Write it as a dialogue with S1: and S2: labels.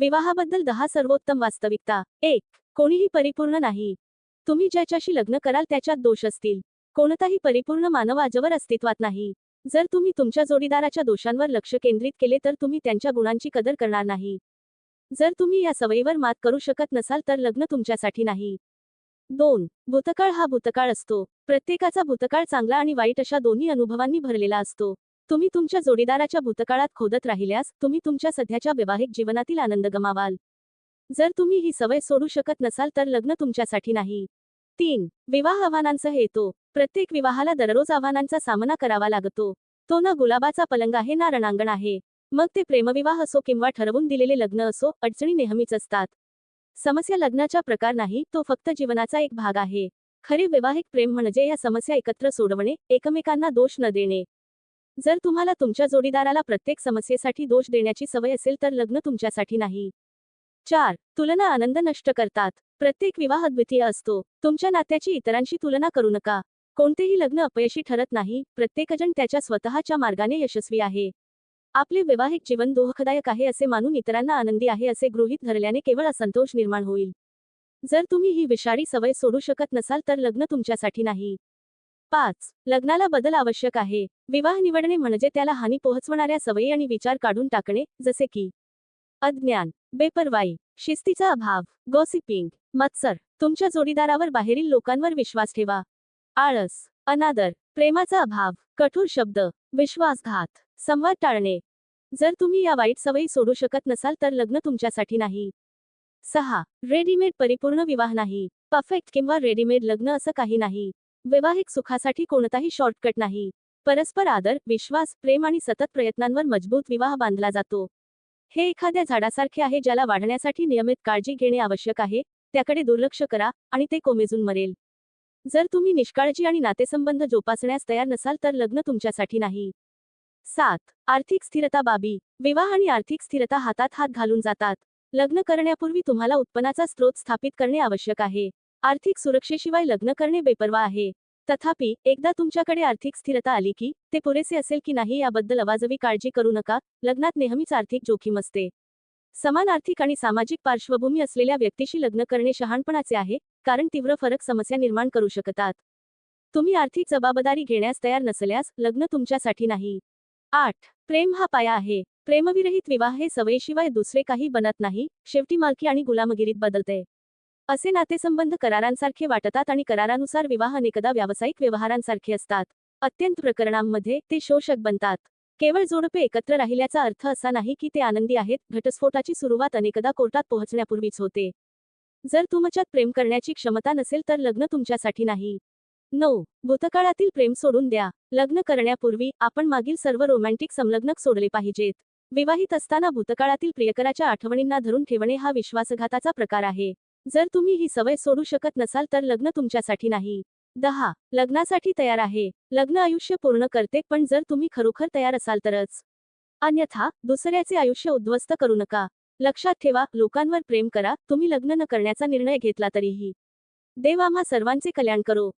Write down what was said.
S1: विवाहाबद्दल दहा सर्वोत्तम वास्तविकता. एक कोणीही परिपूर्ण नाही. तुम्ही ज्याच्याशी लग्न कराल त्याच्यात दोष असतील. कोणताही परिपूर्ण मानव आजवर अस्तित्वात नाही. जर तुम्ही तुमच्या जोडीदाराच्या दोषांवर लक्ष केंद्रित केले तर तुम्ही त्यांच्या गुणांची कदर करणार नाही. जर तुम्ही या सवयीवर मात करू शकत नसाल तर लग्न तुमच्यासाठी नाही. दोन भूतकाळ हा भूतकाळ असतो. प्रत्येकाचा भूतकाळ चांगला आणि वाईट अशा दोन्ही अनुभवांनी भरलेला असतो. तुम्ही तुमच्या जोडीदाराच्या भूतकाळात खोदत राहिल्यास तुम्ही तुमच्या सध्याच्या वैवाहिक जीवनातील आनंद गमावाल. जर तुम्ही ही सवय सोडू शकत नसाल तर लग्न तुमच्यासाठी नाही. तीन विवाह आव्हानांसह येतो. प्रत्येक विवाहाला दररोज आव्हानांचा सामना करावा लागतो. तो ना गुलाबाचा पलंग आहे ना रणांगण आहे. मग ते प्रेमविवाह असो किंवा ठरवून दिलेले लग्न असो अडचणी नेहमीच असतात. समस्या लग्नाचा प्रकार नाही तो फक्त जीवनाचा एक भाग आहे. खरे वैवाहिक प्रेम म्हणजे या समस्या एकत्र सोडवणे एकमेकांना दोष न देणे. जर तुम्हाला तुमच्या जोडीदाराला प्रत्येक समस्येसाठी दोष देण्याची सवय असेल तर लग्न तुमच्यासाठी नाही. चार तुलना आनंद नष्ट करतात. प्रत्येक विवाह द्वितीय असतो. तुमच्या नात्याची इतरांशी तुलना करू नका. कोणतेही लग्न अपयशी ठरत नाही. प्रत्येकजण त्याच्या स्वतःच्या मार्गाने यशस्वी आहे. आपले वैवाहिक जीवन दोहखदायक आहे असे मानून इतरांना आनंदी आहे असे गृहीत धरल्याने केवळ असंतोष निर्माण होईल. जर तुम्ही ही विषारी सवय सोडू शकत नसाल तर लग्न तुमच्यासाठी नाही. पाच. लग्नाला बदल आवश्यक आहे. विवाह निवडणे म्हणजे त्याला हानी पोहोचवणाऱ्या सवयी आणि विचार काढून टाकणे जसे की अज्ञान बेपरवाई शिस्तीचा अभाव गॉसिपिंग मत्सर. तुमच्या जोडीदारावर बाहेरील लोकांवर विश्वास ठेवा. आळस अनादर प्रेमाचा अभाव कठोर शब्द विश्वासघात संवाद टाळणे. जर तुम्ही या वाईट सवयी सोडू शकत नसाल तर लग्न तुमच्यासाठी नाही. सहा. रेडीमेड परिपूर्ण विवाह नाही. परफेक्ट किंवा रेडीमेड लग्न असं काही नाही. वैवाहिक सुखासाठी कोणताही शॉर्टकट नाही. परस्पर आदर विश्वास प्रेम आणि सतत प्रयत्नांवर मजबूत विवाह बांधला जातो. हे एखाद्या झाडासारखे आहे ज्याला वाढण्यासाठी नियमित काळजी घेणे आवश्यक आहे त्याकडे दुर्लक्ष करा आणि ते कोमेजून मरेल. जर तुम्ही निष्काळजी आणि नातेसंबंध जोपासण्यास तयार नसाल तर लग्न तुमच्यासाठी नाही. सात आर्थिक स्थिरता बाबी. विवाह आणि आर्थिक स्थिरता हातात हात घालून जातात. लग्न करण्यापूर्वी तुम्हाला उत्पन्नाचा स्रोत स्थापित करणे आवश्यक आहे. आर्थिक सुरक्षेशिवाय लग्न करणे बेपर्वा आहे. तथापि एकदा तुमच्याकडे आर्थिक स्थिरता आली की ते पुरेसे असेल की नाही याबद्दल अवाजवी काळजी करू नका. लग्नात नेहमीच आर्थिक जोखीम असते. समान आर्थिक आणि सामाजिक पार्श्वभूमी असलेल्या व्यक्तीशी लग्न करणे शहाणपणाचे आहे कारण तीव्र फरक समस्या निर्माण करू शकतात. तुम्ही आर्थिक जबाबदारी घेण्यास तयार नसल्यास लग्न तुमच्यासाठी नाही. आठ. प्रेम हा पाया आहे. प्रेमविरहित विवाह हे सवयीशिवाय दुसरे काही बनत नाही. शेवटी मालकी आणि गुलामगिरीत बदलते. असे नातेसंबंध करारांसारखे वाटतात आणि करारानुसार विवाह अनेकदा व्यावसायिक व्यवहारांसारखे असतात. अत्यंत प्रकरणांमध्ये ते शोषक बनतात. केवळ जोडपे एकत्र राहिल्याचा अर्थ असा नाही की ते आनंदी आहेत. घटस्फोटाची सुरुवात अनेकदा कोर्टात पोहोचण्यापूर्वीच होते. जर तुमच्यात प्रेम करण्याची क्षमता नसेल तर लग्न तुमच्यासाठी नाही. नऊ. भूतकाळातील प्रेम सोडून द्या. लग्न करण्यापूर्वी आपण मागील सर्व रोमॅन्टिक संलग्नक सोडले पाहिजेत. विवाहित असताना भूतकाळातील प्रियकराच्या आठवणींना धरून ठेवणे हा विश्वासघाताचा प्रकार आहे. जर तुम्ही ही सवय सोडू शकत नसाल तर लग्न तुमच्यासाठी नाही. दहा. लग्नासाठी तयार आहे. लग्न आयुष्य पूर्ण करते पण जर तुम्ही खरोखर तयार असाल तरच. अन्यथा दुसऱ्याचे आयुष्य उद्ध्वस्त करू नका. लक्षात ठेवा लोकांवर प्रेम करा तुम्ही लग्न न करण्याचा निर्णय घेतला तरीही. देव आम्हा सर्वांचे कल्याण करो.